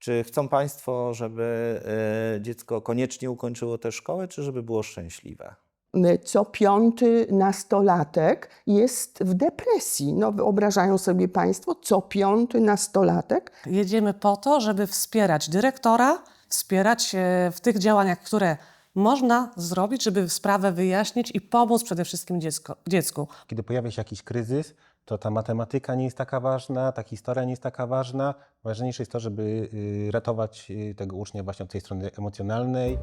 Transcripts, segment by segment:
Czy chcą Państwo, żeby e, dziecko koniecznie ukończyło tę szkołę, czy żeby było szczęśliwe? Co piąty nastolatek jest w depresji. No, wyobrażają sobie Państwo, co piąty nastolatek Jedziemy po to, żeby wspierać dyrektora, wspierać e, w tych działaniach, które można zrobić, żeby sprawę wyjaśnić i pomóc przede wszystkim dziecko, dziecku. Kiedy pojawia się jakiś kryzys, to ta matematyka nie jest taka ważna, ta historia nie jest taka ważna. Ważniejsze jest to, żeby y, ratować y, tego ucznia właśnie od tej strony emocjonalnej.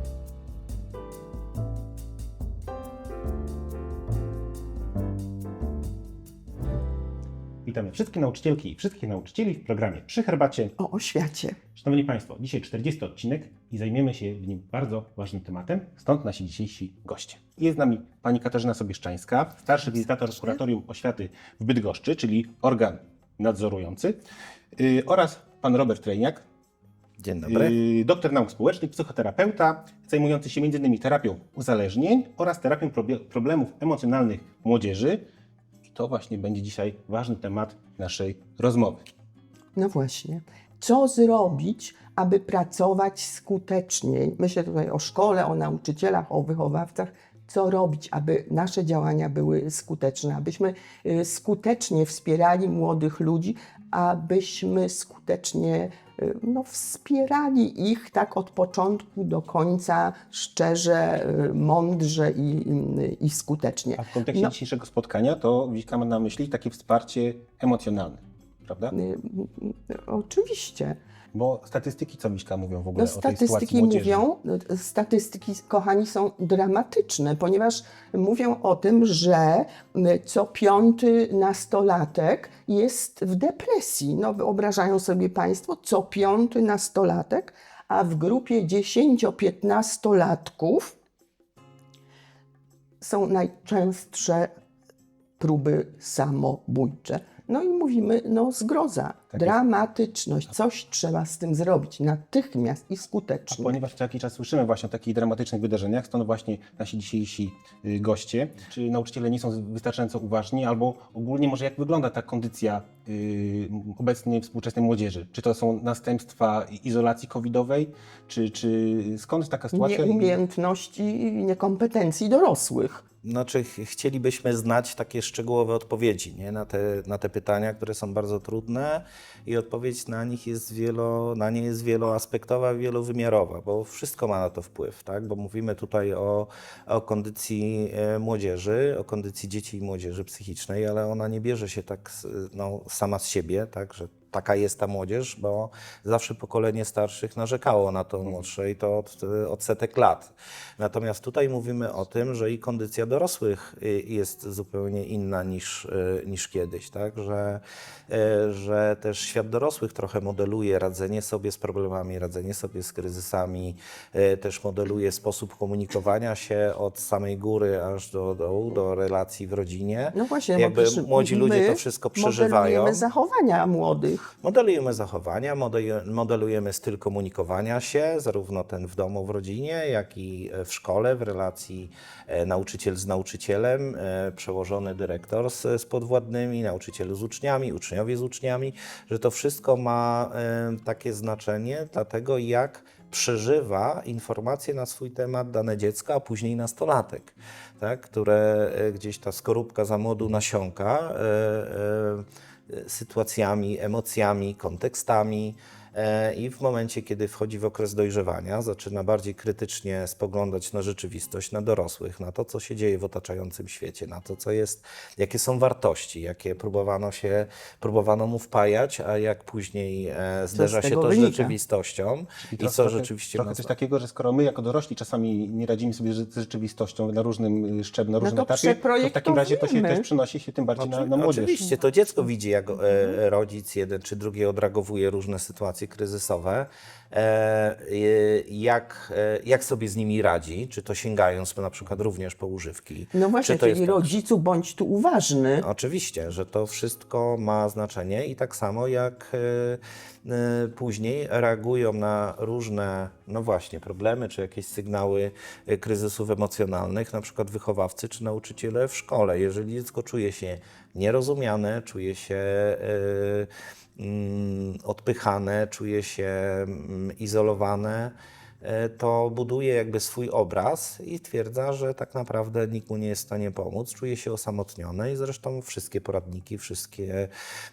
Witamy wszystkie nauczycielki i wszystkich nauczycieli w programie Przy Herbacie. o oświacie. Szanowni Państwo, dzisiaj 40 odcinek i zajmiemy się w nim bardzo ważnym tematem, stąd nasi dzisiejsi goście. Jest z nami pani Katarzyna Sobieszczańska, starszy wizytator z Kuratorium Oświaty w Bydgoszczy, czyli organ nadzorujący, yy, oraz pan Robert Trejniak, Dzień dobry. yy, doktor nauk społecznych, psychoterapeuta, zajmujący się m.in. terapią uzależnień oraz terapią problemów emocjonalnych młodzieży. To właśnie będzie dzisiaj ważny temat naszej rozmowy. No właśnie. Co zrobić, aby pracować skuteczniej? Myślę tutaj o szkole, o nauczycielach, o wychowawcach. Co robić, aby nasze działania były skuteczne, abyśmy y, skutecznie wspierali młodych ludzi, abyśmy skutecznie y, no, wspierali ich tak od początku do końca, szczerze, y, mądrze i, i, i skutecznie. A w kontekście No. dzisiejszego spotkania to Wiśka ma na myśli takie wsparcie emocjonalne, prawda? Oczywiście. Bo statystyki co Wiśka mówią w ogóle No, o tej statystyki mówią, statystyki, kochani, są dramatyczne, ponieważ mówią o tym, że co piąty nastolatek jest w depresji. No, wyobrażają sobie Państwo, co piąty nastolatek, a w grupie 10-15-latków są najczęstsze próby samobójcze. No i mówimy, no zgroza, Tak dramatyczność, coś trzeba z tym zrobić natychmiast i A skutecznie. ponieważ co jakiś czas słyszymy właśnie o takich dramatycznych wydarzeniach, stąd właśnie nasi dzisiejsi y, goście. Czy nauczyciele nie są wystarczająco uważni, albo ogólnie może jak wygląda ta kondycja y, obecnej współczesnej młodzieży? Czy to są następstwa izolacji covidowej, czy, czy skąd taka sytuacja? Nieumiejętności i niekompetencji dorosłych. Znaczy, ch- chcielibyśmy znać takie szczegółowe odpowiedzi nie? Na, te, na te pytania, które są bardzo trudne i odpowiedź na nich jest wielo, na nie jest wieloaspektowa, wielowymiarowa, bo wszystko ma na to wpływ, tak? Bo mówimy tutaj o, o kondycji e, młodzieży, o kondycji dzieci i młodzieży psychicznej, ale ona nie bierze się tak no, sama z siebie, tak? Że taka jest ta młodzież, bo zawsze pokolenie starszych narzekało na to młodsze i to od, od setek lat. Natomiast tutaj mówimy o tym, że i kondycja dorosłych jest zupełnie inna niż, y, niż kiedyś, tak? Że, y, że też świat dorosłych trochę modeluje radzenie sobie z problemami, radzenie sobie z kryzysami, y, też modeluje sposób komunikowania się od samej góry aż do dołu, do relacji w rodzinie. No właśnie, Jakby młodzi ludzie to wszystko przeżywają. Modelujemy zachowania młodych. Modelujemy zachowania, modelu- modelujemy styl komunikowania się, zarówno ten w domu, w rodzinie, jak i w szkole, w relacji e, nauczyciel z nauczycielem, e, przełożony dyrektor z, z podwładnymi, nauczyciel z uczniami, uczniowie z uczniami, że to wszystko ma e, takie znaczenie dla tego, jak przeżywa informacje na swój temat dane dziecko, a później nastolatek, tak? które e, gdzieś ta skorupka za młodu nasiąka. e, e, sytuacjami, emocjami, kontekstami. E, I w momencie, kiedy wchodzi w okres dojrzewania, zaczyna bardziej krytycznie spoglądać na rzeczywistość, na dorosłych, na to, co się dzieje w otaczającym świecie, na to, co jest, jakie są wartości, jakie próbowano się, próbowano mu wpajać, a jak później e, zderza się to z wynika? rzeczywistością I i co trochę- rzeczywiście Trochę ma coś takiego, że skoro my jako dorośli czasami nie radzimy sobie z rzeczywistością na różnym y, szczeblu, na różnym No to etapie, to w takim razie to się też przenosi się tym bardziej na, Oczy- na młodzież. Oczywiście, to dziecko widzi, jak e, rodzic jeden czy drugi odreagowuje różne sytuacje kryzysowe, e, jak, e, jak sobie z nimi radzi, czy to sięgając na przykład również po używki. No właśnie, czy to czyli jest tak, rodzicu bądź tu uważny. Oczywiście, że to wszystko ma znaczenie i tak samo jak e, później reagują na różne, no właśnie, problemy czy jakieś sygnały kryzysów emocjonalnych, na przykład wychowawcy czy nauczyciele w szkole. Jeżeli dziecko czuje się nierozumiane, czuje się odpychane, czuje się mm, izolowane, to buduje jakby swój obraz i twierdza, że tak naprawdę nikt mu nie jest w stanie pomóc, czuje się osamotnione i zresztą wszystkie poradniki, wszystkie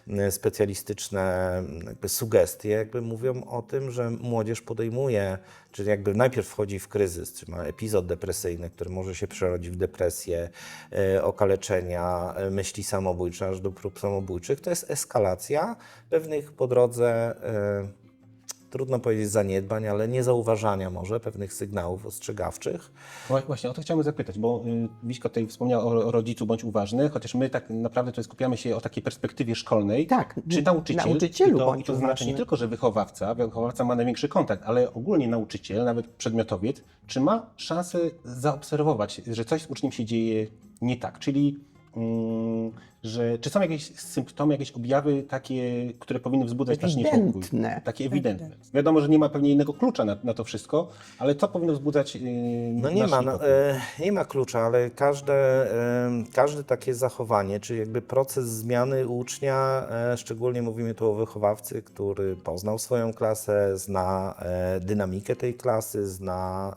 mm, specjalistyczne mm, sugestie jakby mówią o tym, że młodzież podejmuje, czyli jakby najpierw wchodzi w kryzys, czy ma epizod depresyjny, który może się przerodzić w depresję, e, okaleczenia, e, myśli samobójcze, aż do prób samobójczych. To jest eskalacja pewnych po drodze e, trudno powiedzieć zaniedbań, ale niezauważania może pewnych sygnałów ostrzegawczych. Wła- Właśnie o to chciałem zapytać, bo y, Wiśko tutaj wspomniał o, rodzicu bądź uważny, chociaż my tak naprawdę tutaj skupiamy się o takiej perspektywie szkolnej. Tak, Czy nauczyciel, nauczycielu to, i bądź to znaczy nie uważny. tylko, że wychowawca, wychowawca ma największy kontakt, ale ogólnie nauczyciel, nawet przedmiotowiec, czy ma szansę zaobserwować, że coś z uczniem się dzieje nie tak, czyli że czy są jakieś symptomy, jakieś objawy takie, które powinny wzbudzać nasz niepokój? Ewidentne. Takie ewidentne. Ewidentne. Wiadomo, że nie ma pewnie innego klucza na, na to wszystko, ale co powinno wzbudzać yy, No nie nasz ma, no, niepokój? e, nie ma klucza, ale każde, e, każde takie zachowanie, czy jakby proces zmiany ucznia, e, szczególnie mówimy tu o wychowawcy, który poznał swoją klasę, zna e, dynamikę tej klasy, zna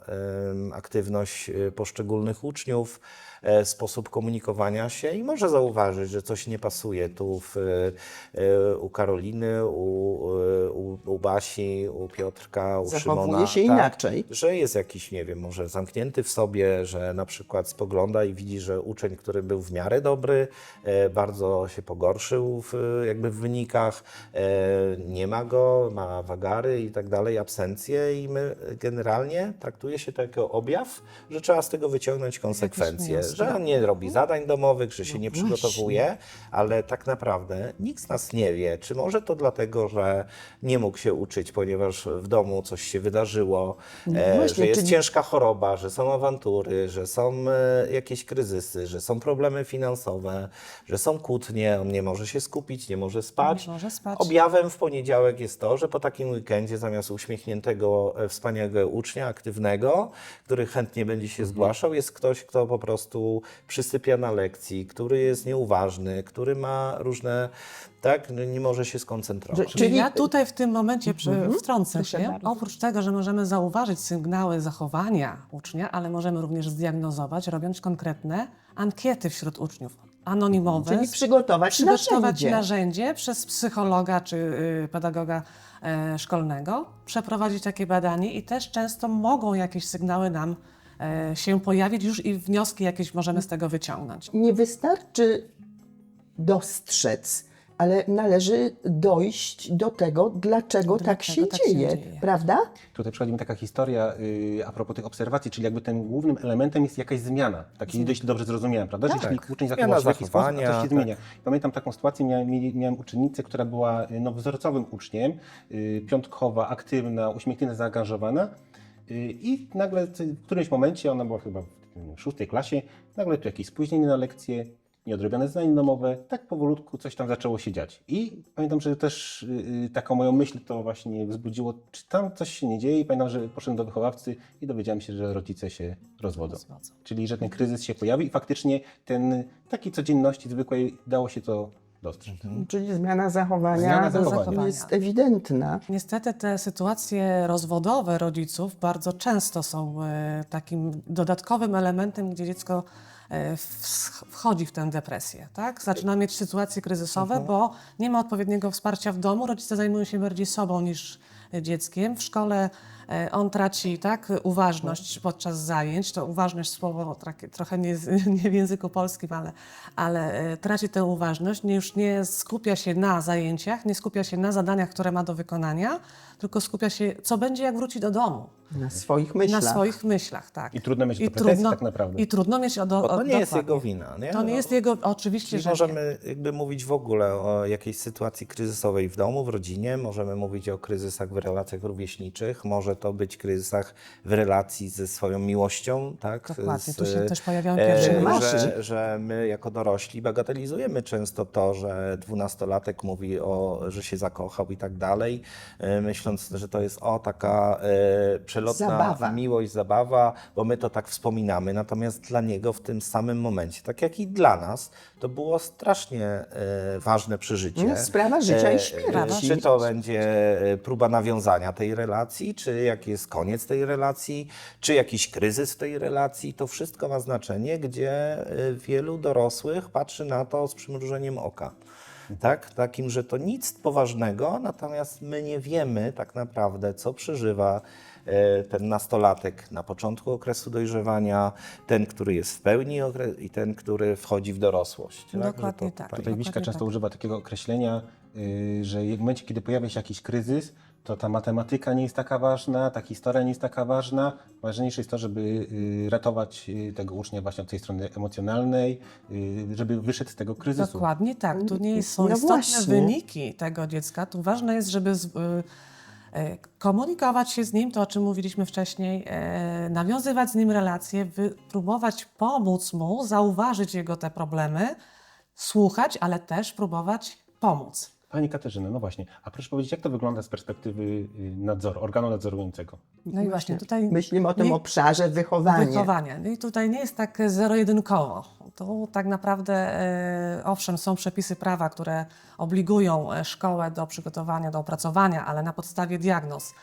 em, aktywność e, poszczególnych uczniów, e, sposób komunikowania się i może zauważyć, że coś nie pasuje tu w, e, u Karoliny, u, e, u, u Basi, u Piotrka, u Zachowuje Szymona. się tak? inaczej. że jest jakiś, nie wiem, może zamknięty w sobie, że na przykład spogląda i widzi, że uczeń, który był w miarę dobry, e, bardzo się pogorszył w, jakby w wynikach, e, nie ma go, ma wagary i tak dalej, absencje i my generalnie traktuje się to jako objaw, że trzeba z tego wyciągnąć konsekwencje, że on nie robi zadań domowych, że się No nie właśnie. przygotowuje, ale tak naprawdę nikt z nas nie wie, czy może to dlatego, że nie mógł się uczyć, ponieważ w domu coś się wydarzyło, No e, właśnie, że jest czyli- ciężka choroba, że są awantury, że są e, jakieś kryzysy, że są problemy finansowe, że są kłótnie, on nie może się skupić, nie może spać. Nie może spać. Objawem w poniedziałek jest to, że po takim weekendzie zamiast uśmiechniętego, e, wspaniałego ucznia, aktywnego, który chętnie będzie się zgłaszał, jest ktoś, kto po prostu przysypia na lekcji, który jest nieuważny, który ma różne, tak, no, nie może się skoncentrować. Czyli ja tutaj w tym momencie przy, Mhm. wtrącę Proszę się. bardzo. Oprócz tego, że możemy zauważyć sygnały zachowania ucznia, ale możemy również zdiagnozować, robiąc konkretne ankiety wśród uczniów. Anonimowe. Czyli przygotować, przygotować narzędzie. narzędzie przez psychologa czy y, pedagoga e, szkolnego, przeprowadzić takie badanie i też często mogą jakieś sygnały nam się pojawić już i wnioski jakieś możemy z tego wyciągnąć. Nie wystarczy dostrzec, ale należy dojść do tego, dlaczego, tak, Dlaczego się, tak się dzieje, dzieje. prawda? Tutaj przychodzi mi taka historia y, a propos tych obserwacji, czyli jakby tym głównym elementem jest jakaś zmiana. Taki dość dobrze zrozumiałem, prawda? Że Tak. jeśli uczeń zachował się w jakiś sposób, a zachowania, coś się tak. zmienia. Pamiętam taką sytuację, miałem, miałem uczennicę, która była y, no, wzorcowym uczniem, y, piątkowa, aktywna, uśmiechnięta, zaangażowana. Y, I nagle w którymś momencie, ona była chyba w szóstej klasie, nagle tu jakieś spóźnienie na lekcję, nieodrobione zadanie domowe, tak powolutku coś tam zaczęło się dziać. I pamiętam, że też y, y, taką moją myśl to właśnie wzbudziło, czy tam coś się nie dzieje. I pamiętam, że poszedłem do wychowawcy i dowiedziałem się, że rodzice się rozwodzą. Rozwodzą. Czyli, że ten kryzys się pojawi i faktycznie ten takiej codzienności zwykłej dało się to dostrzec. Czyli zmiana zachowania, Zmiana zachowania. jest ewidentna. Niestety te sytuacje rozwodowe rodziców bardzo często są e, takim dodatkowym elementem, gdzie dziecko e, wchodzi w tę depresję. Tak? Zaczyna mieć sytuacje kryzysowe, bo nie ma odpowiedniego wsparcia w domu. Rodzice zajmują się bardziej sobą niż e, dzieckiem. W szkole on traci tak, uważność podczas zajęć. To uważność słowo trochę nie, nie w języku polskim, ale, ale e, traci tę uważność. Nie, już nie skupia się na zajęciach, nie skupia się na zadaniach, które ma do wykonania, tylko skupia się, co będzie, jak wróci do domu. Na swoich myślach. Na swoich myślach, tak. I trudno mieć do pretensji tak naprawdę. I trudno mieć o, do, Bo to nie jest jego wina, nie? To nie No. jest jego, oczywiście, Czyli że nie. możemy jakby mówić w ogóle o jakiejś sytuacji kryzysowej w domu, w rodzinie, możemy mówić o kryzysach w relacjach rówieśniczych, może to być kryzysach w relacji ze swoją miłością, tak? Dokładnie, Z, tu się też pojawiają e, pierwsze maszy. że, że my jako dorośli bagatelizujemy często to, że dwunastolatek mówi o, że się zakochał i tak dalej, e, myśląc, że to jest o taka e, przelotna Zabawa. miłość, zabawa, bo my to tak wspominamy. Natomiast dla niego w tym samym momencie, tak jak i dla nas, to było strasznie e, ważne przeżycie. No, sprawa życia i śmierci. Czy to będzie e, próba nawiązania tej relacji, czy jaki jest koniec tej relacji, czy jakiś kryzys w tej relacji, to wszystko ma znaczenie, gdzie e, wielu dorosłych patrzy na to z przymrużeniem oka. Tak? Takim, że to nic poważnego, natomiast my nie wiemy tak naprawdę, co przeżywa e, ten nastolatek na początku okresu dojrzewania, ten, który jest w pełni i ten, który wchodzi w dorosłość. tak? Dokładnie to tak. tutaj- Dokładnie często tak. używa takiego określenia, y, że w momencie, kiedy pojawia się jakiś kryzys, to ta matematyka nie jest taka ważna, ta historia nie jest taka ważna. Ważniejsze jest to, żeby y, ratować y, tego ucznia właśnie od tej strony emocjonalnej, y, żeby wyszedł z tego kryzysu. Dokładnie tak. Tu nie są No istotne właśnie. wyniki tego dziecka. Tu ważne jest, żeby e, komunikować się z nim, to o czym mówiliśmy wcześniej, e, nawiązywać z nim relacje, próbować pomóc mu, zauważyć jego te problemy, słuchać, ale też próbować pomóc. Pani Katarzyna, no właśnie, a proszę powiedzieć, jak to wygląda z perspektywy y, nadzoru, organu nadzorującego? No i właśnie tutaj Myślimy o tym nie- obszarze wychowania. Wychowania. No I tutaj nie jest tak zero-jedynkowo. Tu tak naprawdę, e, owszem, są przepisy prawa, które obligują e, szkołę do przygotowania, do opracowania, ale na podstawie diagnoz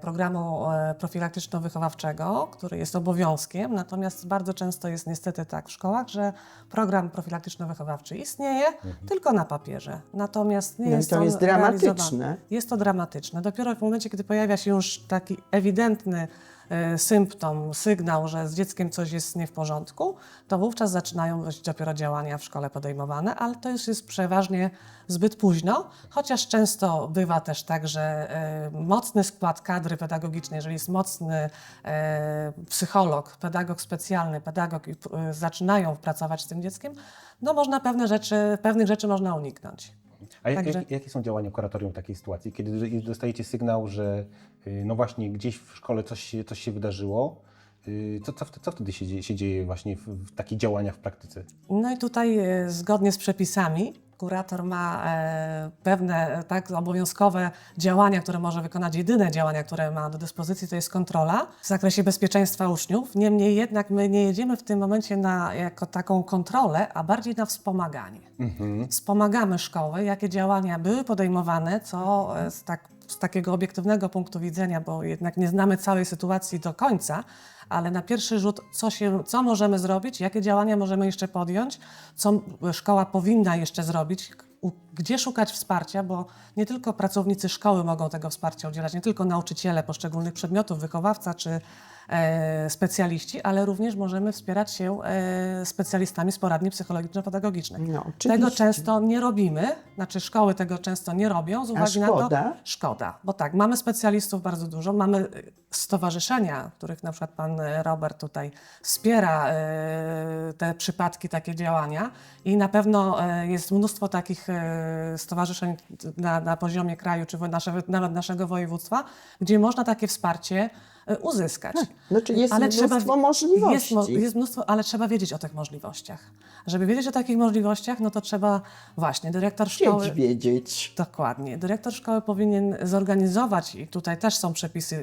programu e, profilaktyczno-wychowawczego, który jest obowiązkiem. Natomiast bardzo często jest niestety tak w szkołach, że program profilaktyczno-wychowawczy istnieje tylko na papierze. Natomiast nie No jest to jest dramatyczne. Jest to dramatyczne. Dopiero w momencie, kiedy pojawia się już taki ewidentny e, symptom, sygnał, że z dzieckiem coś jest nie w porządku, to wówczas zaczynają być dopiero działania w szkole podejmowane, ale to już jest przeważnie zbyt późno, chociaż często bywa też tak, że e, mocny skład kadry pedagogicznej, jeżeli jest mocny e, psycholog, pedagog specjalny, pedagog i e, zaczynają pracować z tym dzieckiem, no można pewne rzeczy, pewnych rzeczy można uniknąć. A jak, Także- jak, jakie są działania kuratorium w takiej sytuacji, kiedy dostajecie sygnał, że y, no właśnie gdzieś w szkole coś się, coś się wydarzyło, y, co, co, wtedy- co wtedy się dzieje, się dzieje właśnie w, w takich działaniach w praktyce? No i tutaj e, zgodnie z przepisami kurator ma e, pewne e, tak obowiązkowe działania, które może wykonać. Jedyne działania, które ma do dyspozycji, to jest kontrola w zakresie bezpieczeństwa uczniów. Niemniej jednak my nie jedziemy w tym momencie na jako taką kontrolę, a bardziej na wspomaganie. Wspomagamy szkoły, jakie działania były podejmowane, co e, z, tak, z takiego obiektywnego punktu widzenia, bo jednak nie znamy całej sytuacji do końca, ale na pierwszy rzut, co, się, co możemy zrobić, jakie działania możemy jeszcze podjąć, co szkoła powinna jeszcze zrobić, gdzie szukać wsparcia, bo nie tylko pracownicy szkoły mogą tego wsparcia udzielać, nie tylko nauczyciele poszczególnych przedmiotów, wychowawca czy e, specjaliści, ale również możemy wspierać się e, specjalistami z poradni psychologiczno-pedagogicznej. No, tego często nie robimy, znaczy szkoły tego często nie robią z uwagi na to, szkoda? Bo tak, mamy specjalistów bardzo dużo, mamy y, stowarzyszenia, których na przykład pan y, Robert tutaj wspiera y, te przypadki, takie działania i na pewno y, jest mnóstwo takich stowarzyszeń na, na poziomie kraju, czy nasze, nawet naszego województwa, gdzie można takie wsparcie y, uzyskać. Znaczy jest mnóstwo możliwości. Jest, jest mnóstwo, ale trzeba wiedzieć o tych możliwościach. Żeby wiedzieć o takich możliwościach, no to trzeba właśnie dyrektor szkoły... Chcieć wiedzieć. Dokładnie. Dyrektor szkoły powinien zorganizować, i tutaj też są przepisy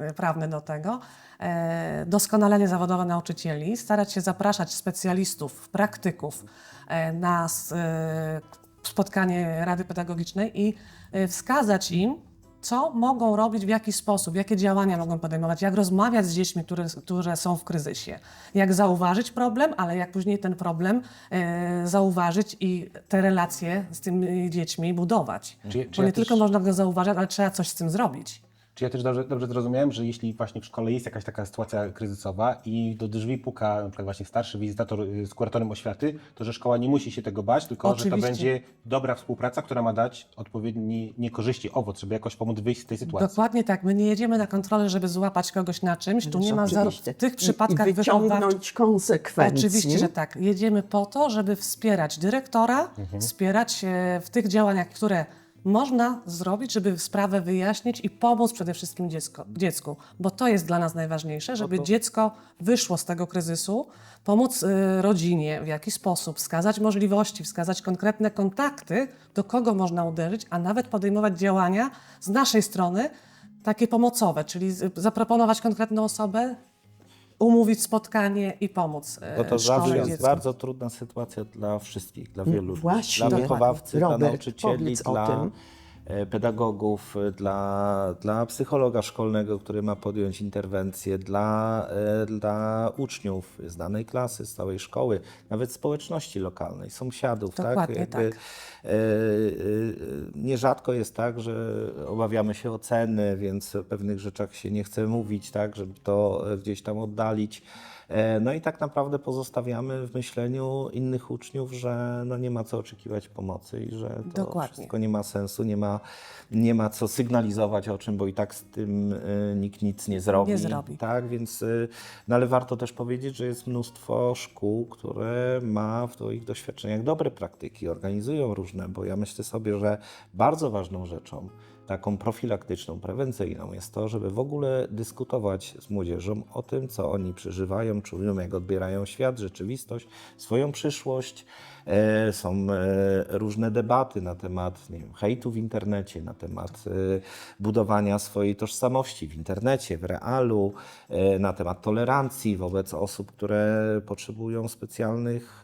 yy, prawne do tego, e, doskonalenie zawodowe nauczycieli, starać się zapraszać specjalistów, praktyków e, na e, spotkanie Rady Pedagogicznej i e, wskazać im, co mogą robić, w jaki sposób, jakie działania mogą podejmować, jak rozmawiać z dziećmi, które, które są w kryzysie, jak zauważyć problem, ale jak później ten problem e, zauważyć i te relacje z tymi dziećmi budować. Czy, czy Bo ja nie też, tylko można go zauważać, ale trzeba coś z tym zrobić. Czy ja też dobrze, dobrze zrozumiałem, że jeśli właśnie w szkole jest jakaś taka sytuacja kryzysowa i do drzwi puka na przykład właśnie starszy wizytator y, z kuratorem oświaty, to że szkoła nie musi się tego bać, tylko że to Oczywiście. będzie dobra współpraca, która ma dać odpowiedni nie korzyści, owoc, żeby jakoś pomóc wyjść z tej sytuacji. Dokładnie tak. My nie jedziemy na kontrolę, żeby złapać kogoś na czymś. Tu nie ma. Oczywiście. w tych I- przypadkach I wychowawczych. wyciągnąć konsekwencje. Oczywiście, że tak. Jedziemy po to, żeby wspierać dyrektora, wspierać e, w tych działaniach, które można zrobić, żeby sprawę wyjaśnić i pomóc przede wszystkim dziecko, dziecku, bo to jest dla nas najważniejsze, żeby dziecko wyszło z tego kryzysu, pomóc y, rodzinie w jakiś sposób, wskazać możliwości, wskazać konkretne kontakty, do kogo można uderzyć, a nawet podejmować działania z naszej strony takie pomocowe, czyli zaproponować konkretną osobę, umówić spotkanie i i Bo to zawsze jest dziecku. bardzo trudna sytuacja dla wszystkich, dla wielu ludzi. właśnie. Dla wychowawcy, dla nauczycieli, dla e, pedagogów, e, dla, dla psychologa szkolnego, który ma podjąć interwencję, dla, e, dla uczniów z danej klasy, z całej szkoły, nawet społeczności lokalnej, sąsiadów. Dokładnie tak? tak. e, e, nierzadko jest tak, że obawiamy się oceny, więc o pewnych rzeczach się nie chce mówić, tak, żeby to e, gdzieś tam oddalić. E, No i tak naprawdę pozostawiamy w myśleniu innych uczniów, że no nie ma co oczekiwać pomocy i że to Dokładnie. wszystko nie ma sensu, nie ma, nie ma co sygnalizować o czym, bo i tak z tym e, nikt nic nie zrobi. Nie zrobi. Tak, więc y, no ale warto też powiedzieć, że jest mnóstwo szkół, które ma w swoich doświadczeniach dobre praktyki, organizują różne, bo ja myślę sobie, że bardzo ważną rzeczą, taką profilaktyczną, prewencyjną jest to, żeby w ogóle dyskutować z młodzieżą o tym, co oni przeżywają, czują, jak odbierają świat, rzeczywistość, swoją przyszłość. E, Są e, różne debaty na temat nie wiem, hejtu w internecie, na temat e, budowania swojej tożsamości w internecie, w realu, na temat tolerancji wobec osób, które potrzebują specjalnych,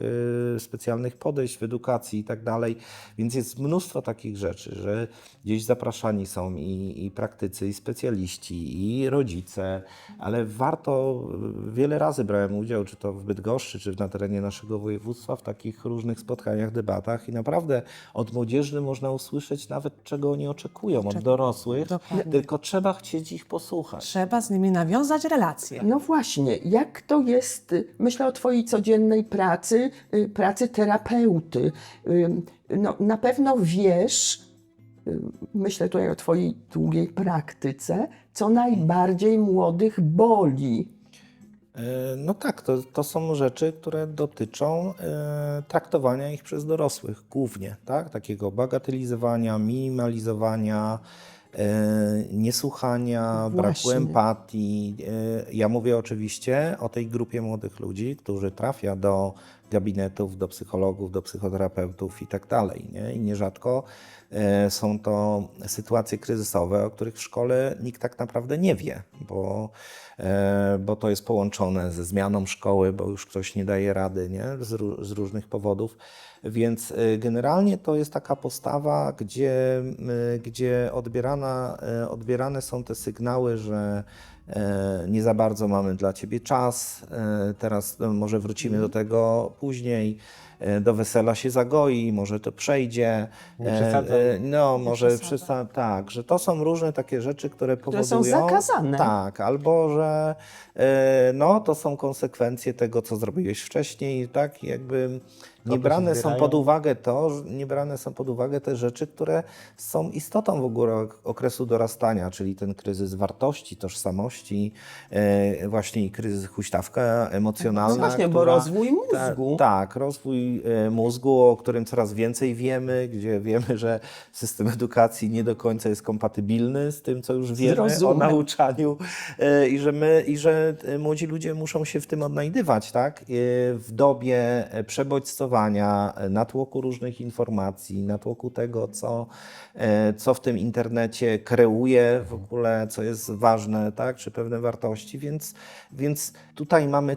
specjalnych podejść w edukacji i tak dalej. Więc jest mnóstwo takich rzeczy, że gdzieś zapraszani są i, i praktycy, i specjaliści, i rodzice, ale warto, wiele razy brałem udział, czy to w Bydgoszczy, czy na terenie naszego województwa, w takich różnych spotkaniach, debatach i naprawdę od młodzieży można usłyszeć nawet, czego oni oczekują od dorosłych, Dokładnie. tylko trzeba chcieć ich posłuchać. Trzeba z nimi nawiązać relacje. No właśnie, jak to jest, y, myślę o Twojej codziennej pracy, y, pracy terapeuty. Ym, No, na pewno wiesz, y, myślę tutaj o Twojej długiej praktyce, co najbardziej młodych boli. E, No tak, to, to są rzeczy, które dotyczą e, traktowania ich przez dorosłych głównie, tak? Takiego bagatelizowania, minimalizowania, e, niesłuchania, braku Właśnie. empatii. E, ja mówię oczywiście o tej grupie młodych ludzi, którzy trafia do gabinetów, do psychologów, do psychoterapeutów i tak dalej. Nie? I nierzadko e, są to sytuacje kryzysowe, o których w szkole nikt tak naprawdę nie wie, bo, e, bo to jest połączone ze zmianą szkoły, bo już ktoś nie daje rady nie? Z, z różnych powodów. Więc e, generalnie to jest taka postawa, gdzie, gdzie odbierana, odbierane są te sygnały, że nie za bardzo mamy dla ciebie czas. e, Teraz no, może wrócimy do tego później. e, Do wesela się zagoi, może to przejdzie. Nie e, e, No, może przesadzaj. przysta- tak, że to są różne takie rzeczy, które Które powodują. są zakazane. Tak, albo że e, no, to są konsekwencje tego, co zrobiłeś wcześniej, tak, jakby nie Kropy się brane są pod uwagę to, że nie brane są pod uwagę te rzeczy, które są istotą w ogóle okresu dorastania, czyli ten kryzys wartości, tożsamości, e, właśnie i kryzys huśtawka emocjonalna. No właśnie, bo która- rozwój mózgu. Ta, tak, rozwój e, mózgu, o którym coraz więcej wiemy, gdzie wiemy, że system edukacji nie do końca jest kompatybilny z tym, co już wiemy o rozumem. nauczaniu e, i że my, i że e, młodzi ludzie muszą się w tym odnajdywać, tak? E, W dobie e, przebodźcowania, e, natłoku różnych informacji, natłoku tego, co, e, co w tym internecie kreuje w ogóle, co jest ważne, tak? Czy pewne wartości, więc, więc tutaj mamy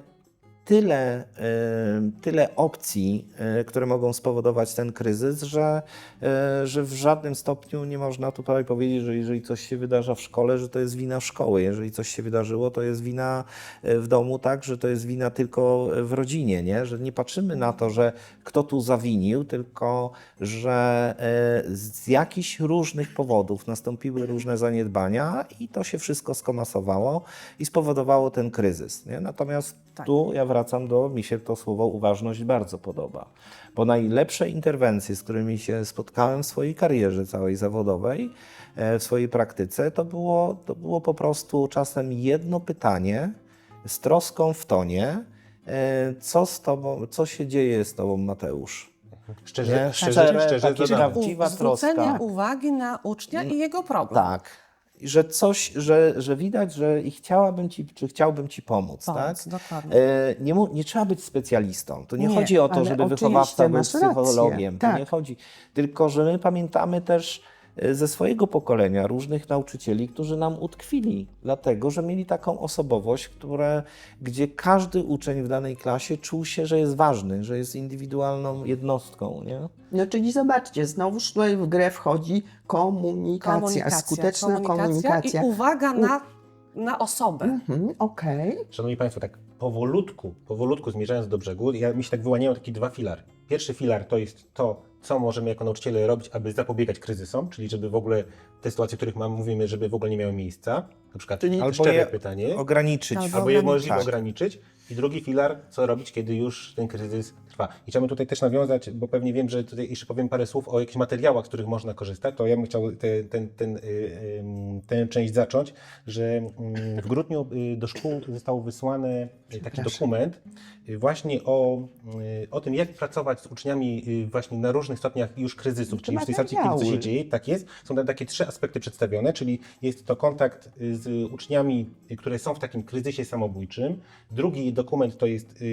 tyle, e, tyle opcji, e, które mogą spowodować ten kryzys, że, e, że w żadnym stopniu nie można tutaj powiedzieć, że jeżeli coś się wydarza w szkole, że to jest wina szkoły. Jeżeli coś się wydarzyło, to jest wina w domu, tak, że to jest wina tylko w rodzinie, nie? że nie patrzymy na to, że kto tu zawinił, tylko że z jakichś różnych powodów nastąpiły różne zaniedbania i to się wszystko skomasowało i spowodowało ten kryzys. Nie? Natomiast Tak. tu ja wracam do, mi się to słowo uważność bardzo podoba, bo najlepsze interwencje, z którymi się spotkałem w swojej karierze całej zawodowej, e, w swojej praktyce, to było, to było po prostu czasem jedno pytanie z troską w tonie, e, co z tobą, co się dzieje z tobą Mateusz? Szczerze, Nie? szczerze, Szczere, szczerze, takie zadane. prawdziwa Zwrócenie troska. uwagi na ucznia i jego problem. Tak. Że coś, że, że widać, że i chciałabym ci, czy chciałbym ci pomóc, Pomóc, tak? dokładnie. E, nie, nie trzeba być specjalistą. To nie, Nie, chodzi o to, żeby wychowawca był psychologiem. To Tak. nie chodzi. Tylko, że my pamiętamy też ze swojego pokolenia różnych nauczycieli, którzy nam utkwili, dlatego, że mieli taką osobowość, które, gdzie każdy uczeń w danej klasie czuł się, że jest ważny, że jest indywidualną jednostką. Nie? No czyli zobaczcie, znowuż tutaj w grę wchodzi komunikacja, skuteczna komunikacja. i uwaga na, na osobę. Mhm, Okej. Szanowni Państwo, tak powolutku, powolutku zmierzając do brzegu, ja, mi się tak wyłaniają takie dwa filary. Pierwszy filar to jest to, co możemy jako nauczyciele robić, aby zapobiegać kryzysom, czyli żeby w ogóle te sytuacje, o których mówimy, żeby w ogóle nie miały miejsca. Na przykład Czyli- Albo szczere je pytanie, ograniczyć. Albo albo je możliwe Tak. ograniczyć. I drugi filar, co robić, kiedy już ten kryzys trwa. I chciałbym tutaj też nawiązać, bo pewnie wiem, że tutaj jeszcze powiem parę słów o jakichś materiałach, z których można korzystać, to ja bym chciał te, ten, ten, y, y, tę część zacząć, że mm, w grudniu y, do szkół został wysłany taki dokument właśnie o, o tym, jak pracować z uczniami właśnie na różnych stopniach już kryzysów, czyli w tej sytuacji, kiedy co się dzieje, tak jest. Są tam takie trzy aspekty przedstawione, czyli jest to kontakt y, z uczniami, które są w takim kryzysie samobójczym. Drugi dokument to jest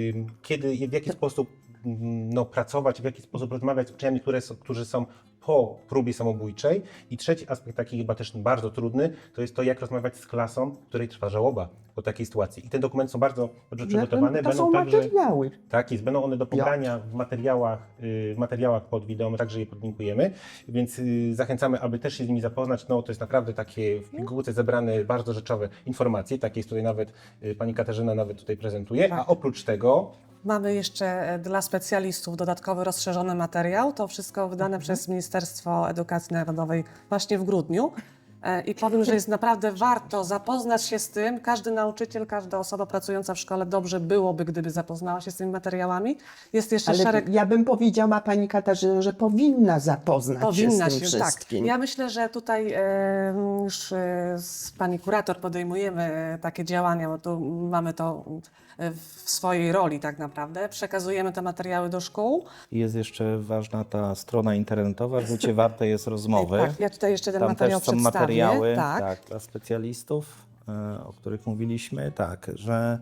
kiedy, w jaki sposób mm, no, pracować, w jaki sposób rozmawiać z uczniami, które są, którzy są po próbie samobójczej. I trzeci aspekt, taki chyba też bardzo trudny, to jest to, jak rozmawiać z klasą, której trwa żałoba po takiej sytuacji. I te dokumenty są bardzo dobrze przygotowane. To są także- materiały. tak jest, będą one do pobrania w materiałach, y, w materiałach pod wideo, my także je podlinkujemy, więc y, zachęcamy, aby też się z nimi zapoznać. No to jest naprawdę takie w pigułce zebrane bardzo rzeczowe informacje, takie jest tutaj nawet y, pani Katarzyna nawet tutaj prezentuje, a oprócz tego Mamy jeszcze e, dla specjalistów dodatkowy rozszerzony materiał. To wszystko wydane przez Ministerstwo Edukacji Narodowej właśnie w grudniu. E, I powiem, że jest naprawdę warto zapoznać się z tym. Każdy nauczyciel, każda osoba pracująca w szkole dobrze byłoby, gdyby zapoznała się z tymi materiałami. Jest jeszcze Ale szereg ja bym powiedziała pani Katarzyna, że powinna zapoznać Powinna się z tym się, tak. wszystkim. Ja myślę, że tutaj e, już e, z pani kurator podejmujemy takie działania, bo tu mamy to w swojej roli tak naprawdę. Przekazujemy te materiały do szkół. Jest jeszcze ważna ta strona internetowa, życie warte jest rozmowy. Tak, ja tutaj jeszcze ten Tam materiał też są przedstawię. Materiały tak. tak, dla specjalistów, e, o których mówiliśmy, tak, że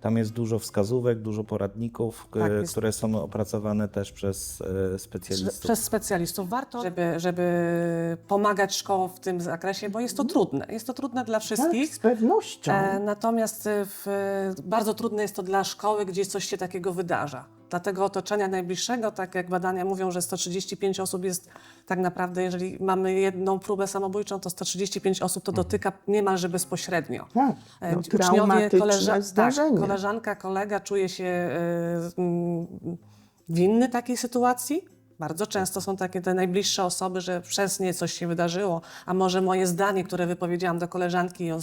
tam jest dużo wskazówek, dużo poradników, k- Tak, jest- które są opracowane też przez e, specjalistów. Przez specjalistów warto, żeby, żeby pomagać szkołom w tym zakresie, bo jest to trudne. Jest to trudne dla tak, wszystkich. z pewnością. E, natomiast e, w, bardzo trudne jest to dla szkoły, gdzie coś się takiego wydarza. Dla tego otoczenia najbliższego, tak jak badania mówią, że 135 osób jest tak naprawdę, jeżeli mamy jedną próbę samobójczą, to 135 osób to dotyka niemalże bezpośrednio. tak, E, no, uczniowie, traumatyczne koleża-. Tak, koleżanka, kolega czuje się e, mm, winny takiej sytuacji. Bardzo często są takie te najbliższe osoby, że przez nie coś się wydarzyło, a może moje zdanie, które wypowiedziałam do koleżanki, ją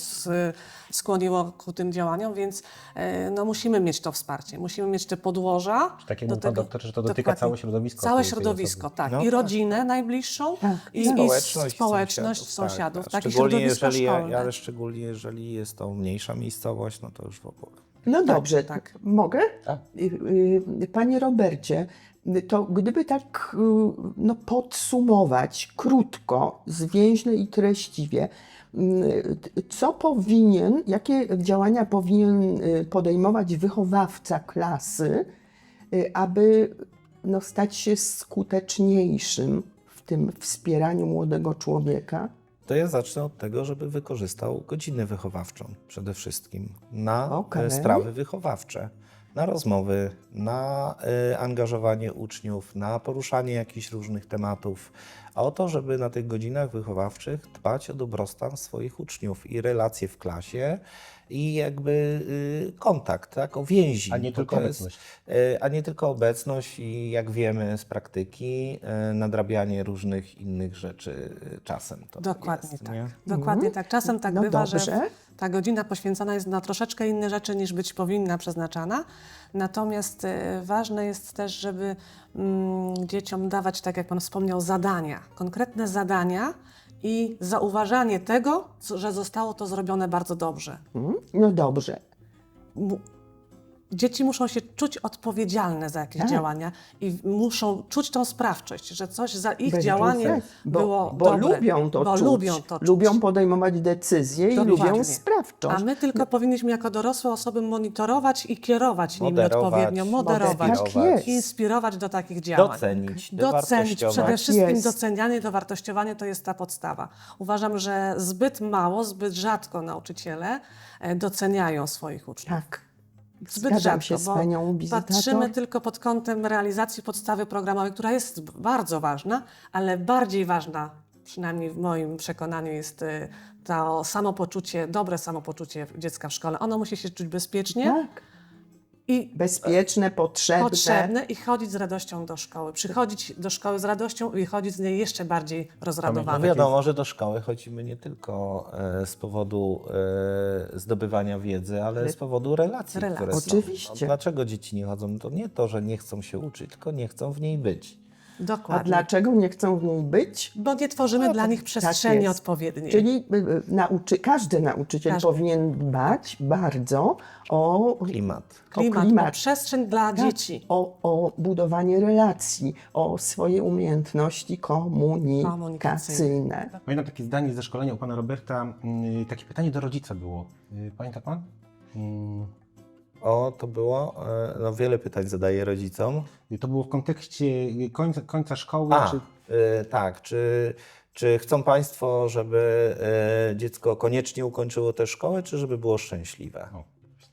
skłoniło ku tym działaniom, więc e, no, musimy mieć to wsparcie, musimy mieć te podłoża. tak jak do mówił pan tego- doktor, że to dotyka dokładnie. całe środowisko. Całe środowisko, tak. No I tak. rodzinę najbliższą, Tak. i, i Społeczność, społeczność sąsiadów, tak, takie szczególnie środowisko jeżeli, szkolne. ale szczególnie jeżeli jest to mniejsza miejscowość, no to już w ogóle. No dobrze, tak. mogę? Tak. Y, y, Panie Robercie, to gdyby tak y, no, podsumować krótko, zwięźle i treściwie, co powinien, jakie działania powinien podejmować wychowawca klasy, aby no, stać się skuteczniejszym w tym wspieraniu młodego człowieka? To ja zacznę od tego, żeby wykorzystał godzinę wychowawczą przede wszystkim na e, sprawy wychowawcze, na rozmowy, na e, angażowanie uczniów, na poruszanie jakichś różnych tematów, a o to, żeby na tych godzinach wychowawczych dbać o dobrostan swoich uczniów i relacje w klasie i jakby y, kontakt, tak, o więzi. A nie tylko jest- obecność. E, A nie tylko obecność i jak wiemy z praktyki, e, nadrabianie różnych innych rzeczy czasem. To Dokładnie jest, tak. nie? Dokładnie tak. Czasem tak No bywa, że dobrze. ta godzina poświęcana jest na troszeczkę inne rzeczy niż być powinna przeznaczana. Natomiast ważne jest też, żeby mm, dzieciom dawać, tak jak Pan wspomniał, zadania, konkretne zadania i zauważanie tego, że zostało to zrobione bardzo dobrze. Mm? No dobrze. Dzieci muszą się czuć odpowiedzialne za jakieś Tak. działania i muszą czuć tą sprawczość, że coś za ich Bez działanie bo, było bo dobre. lubią to bo czuć. lubią to czuć. Lubią podejmować decyzje i lubią Dokładnie. sprawczość. A my tylko powinniśmy jako dorosłe osoby monitorować i kierować nimi Moderować, odpowiednio, moderować, Tak inspirować do takich działań. Docenić, Docenić. Przede wszystkim Jest. docenianie, dowartościowanie to jest ta podstawa. Uważam, że zbyt mało, zbyt rzadko nauczyciele e, doceniają swoich uczniów. Tak. Zbyt Zgadzam rzadko, się z panią wizytator. patrzymy tylko pod kątem realizacji podstawy programowej, która jest bardzo ważna, ale bardziej ważna, przynajmniej w moim przekonaniu, jest y, to samopoczucie, dobre samopoczucie dziecka w szkole. Ono musi się czuć bezpiecznie Tak. I Bezpieczne, potrzebne. potrzebne i chodzić z radością do szkoły. Przychodzić do szkoły z radością i chodzić z niej jeszcze bardziej No rozradowany. wiadomo, że do szkoły chodzimy nie tylko e, z powodu e, zdobywania wiedzy, ale z powodu relacji, Relacji. które są. Oczywiście. No, dlaczego dzieci nie chodzą? To nie to, że nie chcą się uczyć, tylko nie chcą w niej być. A Dokładnie. dlaczego nie chcą w niej być? Bo nie tworzymy dla nich przestrzeni tak odpowiedniej. Czyli y, y, nauczy, każdy nauczyciel Każdy. powinien dbać bardzo o Klimat. klimat, o klimat. o przestrzeń dla Tak, dzieci. O, o budowanie relacji, o swoje umiejętności komunikacyjne. Pamiętam takie zdanie ze szkolenia u pana Roberta, mm, takie pytanie do rodzica było. Y, Pamięta pan? O, to było, e, no wiele pytań zadaję rodzicom. To było w kontekście końca, końca szkoły, A, czy e, tak, czy, czy chcą Państwo, żeby e, dziecko koniecznie ukończyło tę szkołę, czy żeby było szczęśliwe? O,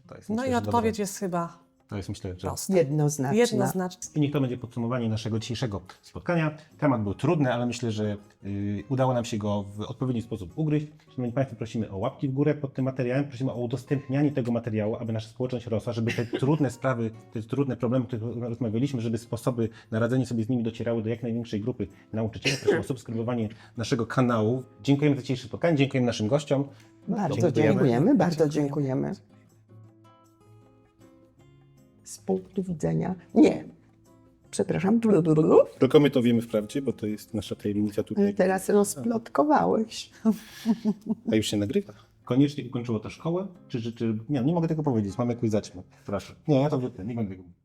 to jest, No myślę, i odpowiedź dobre. jest chyba To jest myślę, że prosta. Jednoznaczna. Jednoznaczna. I niech to będzie podsumowanie naszego dzisiejszego spotkania. Temat był trudny, ale myślę, że y, udało nam się go w odpowiedni sposób ugryźć. Szanowni Państwo, prosimy o łapki w górę pod tym materiałem, prosimy o udostępnianie tego materiału, aby nasza społeczność rosła, żeby te trudne sprawy, te trudne problemy, o których rozmawialiśmy, żeby sposoby na radzenie sobie z nimi docierały do jak największej grupy nauczycieli. Prosimy o subskrybowanie naszego kanału. Dziękujemy za dzisiejsze spotkanie, dziękujemy naszym gościom. Bardzo Dziękujemy. dziękujemy, bardzo Dziękujemy. Z punktu widzenia. Nie. Przepraszam. Tylko my to wiemy wprawdzie, bo to jest nasza tajemnica tutaj. Teraz rozplotkowałeś. A już się nagrywa. Koniecznie ukończyło to szkołę? Czy, czy, czy... Nie, nie mogę tego powiedzieć, mam jakąś zaćmę. Proszę. Nie, ja to nie będę tego mówił.